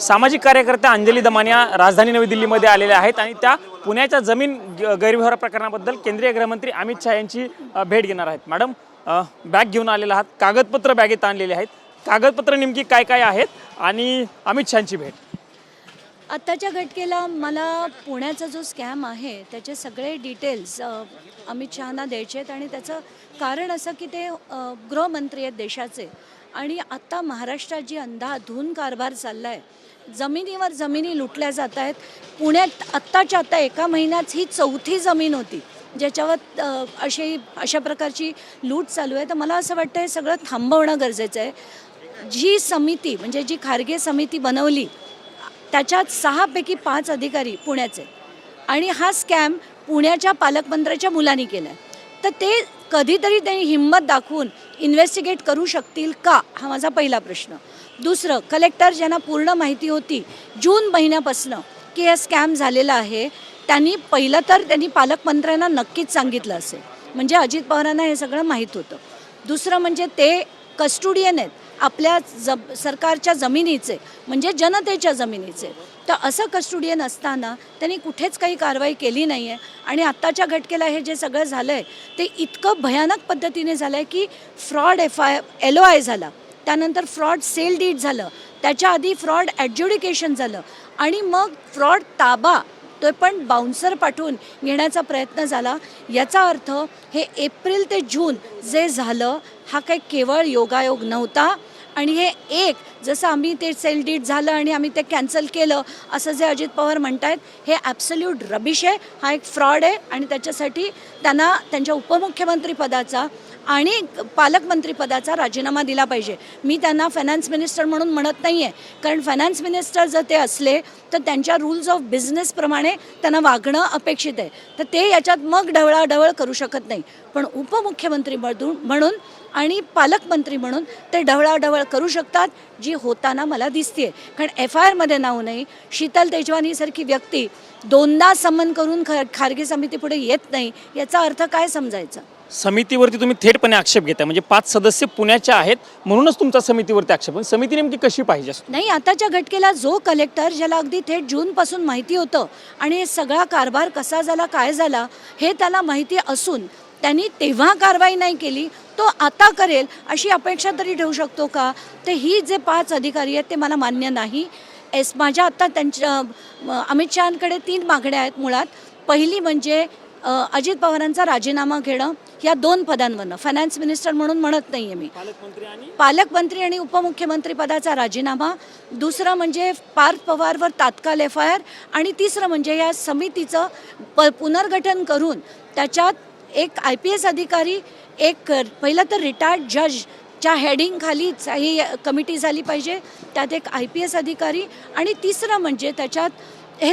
सामाजिक कार्यकर्त्या अंजली दमानिया राजधानी नवी दिल्लीमध्ये आलेल्या आहेत आणि त्या पुण्याच्या जमीन ग- गैरव्यवहार प्रकरणाबद्दल केंद्रीय गृहमंत्री अमित शहा यांची भेट घेणार आहेत. मॅडम बॅग घेऊन आलेला आहात. कागदपत्र बॅगेत आणलेले आहेत. कागदपत्र नेमकी काय काय आहेत? आणि अमित शहाची भेट. आत्ताच्या घटकेला मला पुण्याचा जो स्कॅम आहे त्याचे सगळे डिटेल्स अमित शहाना द्यायचे आहेत आणि त्याचं कारण असं की ते गृहमंत्री आहेत देशाचे. आणि आत्ता महाराष्ट्रात जी अंधाधून कारभार चालला आहे जमिनीवर जमिनी लुटल्या जात आहेत. पुण्यात आत्ताच्या आत्ता एका महिन्यात ही चौथी जमीन होती ज्याच्यावर अशी अशा प्रकारची लूट चालू आहे. तर मला असं वाटतं हे सगळं थांबवणं गरजेचं आहे. जी समिती म्हणजे जी खारगे समिती बनवली त्याच्यात सहापैकी पाच अधिकारी पुण्याचे आणि हा स्कॅम पुण्याच्या पालकमंत्र्याच्या मुलांनी केला आहे तर ते कधीतरी त्यांनी हिंमत दाखवून इन्व्हेस्टिगेट करू शकतील का? हा माझा पहिला प्रश्न. दुसरं कलेक्टर ज्यांना पूर्ण माहिती होती जून महिन्यापासनं की हे स्कॅम झालेला आहे त्यांनी पहिलं तर त्यांनी पालकमंत्र्यांना नक्कीच सांगितलं असेल. म्हणजे अजित पवारांना हे सगळं माहीत होतं. दुसरं म्हणजे ते कस्टुडियन आहेत. आपल्या ज सरकारच्या जमिनीचे म्हणजे जनतेच्या जमिनीचे. तर असं कस्टुडियन असताना त्यांनी कुठेच काही कारवाई केली नाही आहे आणि आत्ताच्या घटकेला हे जे सगळं झालं आहे ते इतकं भयानक पद्धतीने झालं आहे की fraud F I L O I झाला. त्यानंतर फ्रॉड सेल डीड झालं. त्याच्या आधी फ्रॉड ॲडज्युडिकेशन झालं. आणि मग फ्रॉड ताबा तो पण बाउन्सर पाठवून घेण्याचा प्रयत्न झाला. याचा अर्थ हे एप्रिल ते जून जे झालं हा काही केवळ योगायोग नव्हता. आणि हे एक जसं आम्ही ते सेल डीट झालं आणि आम्ही ते कॅन्सल केलं असं जे अजित पवार म्हणतायत हे ॲब्सल्यूट रबिश आहे. हा एक फ्रॉड आहे आणि त्याच्यासाठी त्यांना त्यांच्या उपमुख्यमंत्री पदाचा आणि पालकमंत्री पदाचा राजीनामा दिला पाहिजे. मी त्यांना फायनान्स मिनिस्टर म्हणून म्हणत नाही आहे कारण फायनान्स मिनिस्टर जर ते असले तर त्यांच्या रूल्स ऑफ बिझनेसप्रमाणे त्यांना वागणं अपेक्षित आहे. तर ते याच्यात मग ढवळाढवळ करू शकत नाही. पण उपमुख्यमंत्री म्हणून म्हणून आणि पालकमंत्री म्हणून ते ढवळाढवळ करू शकतात जी होताना मला दिसते कारण एफ आय आरमध्ये नाव नाही शीतल तेजवानीसारखी व्यक्ती दोनदा समन करून ख खारगे समितीपुढे येत नाही याचा अर्थ काय समजायचा? समितीवरती तुम्ही थेटपणे आक्षेप घेताय. म्हणजे पाच सदस्य पुण्याचे आहेत म्हणूनच तुमचा समितीवरती आक्षेप. समिती नेमकी कशी पाहिजे नाही आताच्या घटकेला जो कलेक्टर ज्याला अगदी थेट जूनपासून माहिती होतं आणि सगळा कारभार कसा झाला काय झाला हे त्याला माहिती असून त्यांनी तेव्हा कारवाई नाही केली तो आता करेल अशी अपेक्षा तरी ठेवू शकतो का? तर ही जे पाच अधिकारी आहेत ते मला मान्य नाही. एस माझ्या आत्ता त्यांच्या अमित शहाकडे तीन मागण्या आहेत मुळात. पहिली म्हणजे अजित पवारांचा राजीनामा घेणं या दोन पदांवरनं. फायनान्स मिनिस्टर म्हणून म्हणत नाही आहे मी. पालकमंत्री आणि? पालकमंत्री आणि उपमुख्यमंत्री पदाचा राजीनामा. दुसरं म्हणजे पार्थ पवारवर तात्काळ एफ आय आर. आणि तिसरं म्हणजे या समितीचं प पुनर्गठन करून त्याच्यात एक आय पी एस अधिकारी एक पहिलं तर रिटायर्ड जज ज्या हेडिंगखालीच ही कमिटी झाली पाहिजे. त्यात एक आय पी एस अधिकारी आणि तिसरं म्हणजे त्याच्यात हे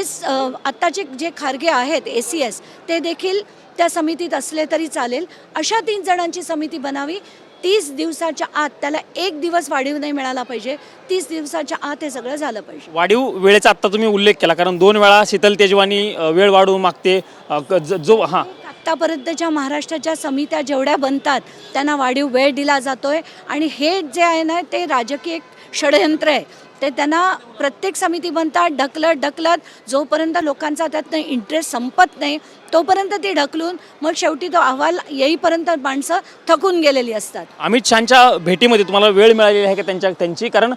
आत्ताचे जे खारगे आहेत ए सी एस ते देखील त्या समितीत असले तरी चालेल. अशा तीन जणांची समिती बनावी. तीस दिवसाच्या आत त्याला एक दिवस वाढीव नाही मिळाला पाहिजे. तीस दिवसाच्या आत हे सगळं झालं पाहिजे. वाढीव वेळेचा आत्ता तुम्ही उल्लेख केला कारण दोन वेळा शीतल तेजवानी वेळ वाढवू मागते. क- ज- जो हां. आत्तापर्यंतच्या महाराष्ट्राच्या समित्या जेवढ्या बनतात त्यांना वाढीव वेळ दिला जातो आहे आणि हे जे आहे ना ते राजकीय एक षडयंत्र आहे. ते त्यांना प्रत्येक समिती बनतात ढकलत ढकलत. जोपर्यंत लोकांचा त्यातनं इंटरेस्ट संपत नाही तोपर्यंत ती ढकलून मग शेवटी तो अहवाल येईपर्यंत माणसं थकून गेलेली असतात. अमित शहाच्या भेटीमध्ये तुम्हाला वेळ मिळालेली आहे का त्यांच्या त्यांची? कारण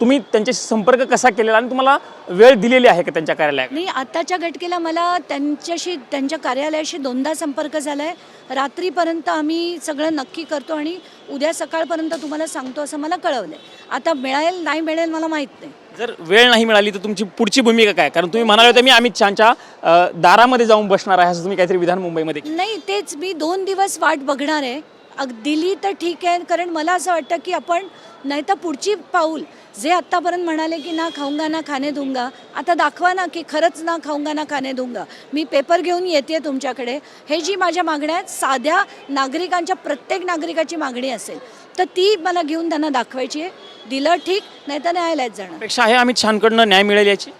तुम्ही त्यांच्याशी संपर्क कसा केलेला आणि तुम्हाला वेळ दिलेली आहे का त्यांच्या कार्यालयात? नाही आत्ताच्या घटकेला मला त्यांच्याशी त्यांच्या कार्यालयाशी दोनदा संपर्क झाला आहे रात्रीपर्यंत आम्ही सगळं नक्की करतो आणि उद्या सकाळपर्यंत तुम्हाला सांगतो असं मला कळवलं आहे आता मिळेल नाही मिळेल मला माहीत नाही. जर वेळ नाही मिळाली तर तुमची पुढची भूमिका काय? कारण तुम्ही म्हणाले होते मी अमित शहाच्या अ, दारामध्ये जाऊन बसणार आहे असं तुम्ही काहीतरी विधान मुंबईमध्ये केलं. नाही तेच मी दोन दिवस वाट बघणार आहे. अग दिली तर ठीक आहे कारण मला असं वाटतं की आपण नाही तर पुढची पाऊल जे आत्तापर्यंत म्हणाले की ना खाऊंगा ना खाणे दूंगा आता दाखवा ना की खरंच ना खाऊंगा ना खाणे दूंगा मी पेपर घेऊन येते तुमच्याकडे. हे जी माझ्या मागण्या आहेत साध्या नागरिकांच्या प्रत्येक नागरिकाची मागणी असेल तर ती मला घेऊन त्यांना दाखवायची आहे. दिलं ठीक नाही तर न्यायालयात जाणार. पेक्षा आहे अमित शहाकडनं न्याय मिळेल याची.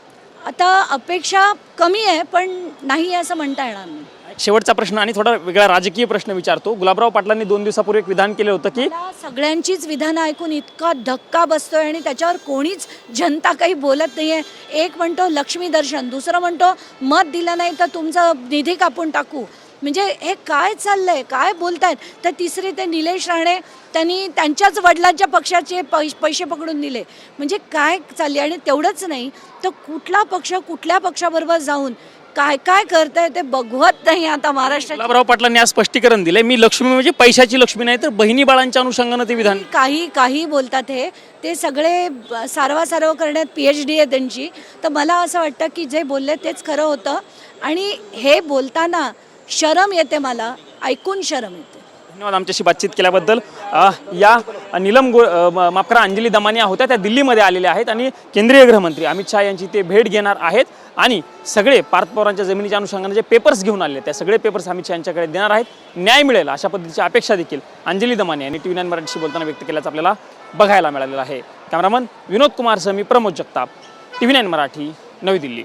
आता अपेक्षा कमी आहे पण नाही आहे असं म्हणता येणार नाही. शेवटचा प्रश्न आणि थोडा वेगळा राजकीय प्रश्न विचारतो. गुलाबराव पाटलांनी दोन दिवसापूर्वी एक विधान केलं होतं की मला सगळ्यांचीच विधानं ऐकून इतका धक्का बसतोय आणि त्याच्यावर कोणीच जनता काही बोलत नाहीये. एक म्हणतो लक्ष्मी दर्शन दुसरं म्हणतो मत दिलं नाही तर तुमचा निधी कापून टाकू. म्हणजे हे काय चाललंय? काय बोलतायत? तर तिसरे ते निलेश राणे त्यांनी त्यांच्याच वडिलांच्या पक्षाचे पै पैसे पकडून दिले. म्हणजे काय चालले आणि तेवढंच नाही तर कुठला पक्ष कुठल्या पक्षाबरोबर जाऊन काय काय करताय ते बघवत नाही आता महाराष्ट्रात. गुलाबराव पाटलांनी आज स्पष्टीकरण दिलंय. मी लक्ष्मी म्हणजे पैशाची लक्ष्मी नाही तर बहिणी बाळांच्या अनुषंगानं ते विधान काही काही बोलतात हे. ते सगळे सारवासारव करण्यात पी एच डी आहे त्यांची. तर मला असं वाटतं की जे बोलले तेच खरं होतं. आणि हे बोलताना शरम येते मला ऐकून शरम येते. धन्यवाद आमच्याशी बातचीत केल्याबद्दल. अ, या नीलम गो अ, म- माफ करा अंजली दमानिया होत्या त्या दिल्लीमध्ये आलेल्या आहेत आणि केंद्रीय गृहमंत्री अमित शहा यांची ते भेट घेणार आहेत आणि सगळे पार्थ पवारांच्या जमिनीच्या अनुषंगाने जे पेपर्स घेऊन आले त्या सगळे पेपर्स अमित शहा यांच्याकडे देणार आहेत. न्याय मिळेल अशा पद्धतीची अपेक्षा देखील अंजली दमानिया यांनी टी व्ही नाईन मराठीशी बोलताना व्यक्त केल्याचं आपल्याला बघायला मिळालेलं आहे. कॅमेरामन विनोद कुमारसह मी Pramod Jagtap. T V nine Marathi Navi Delhi.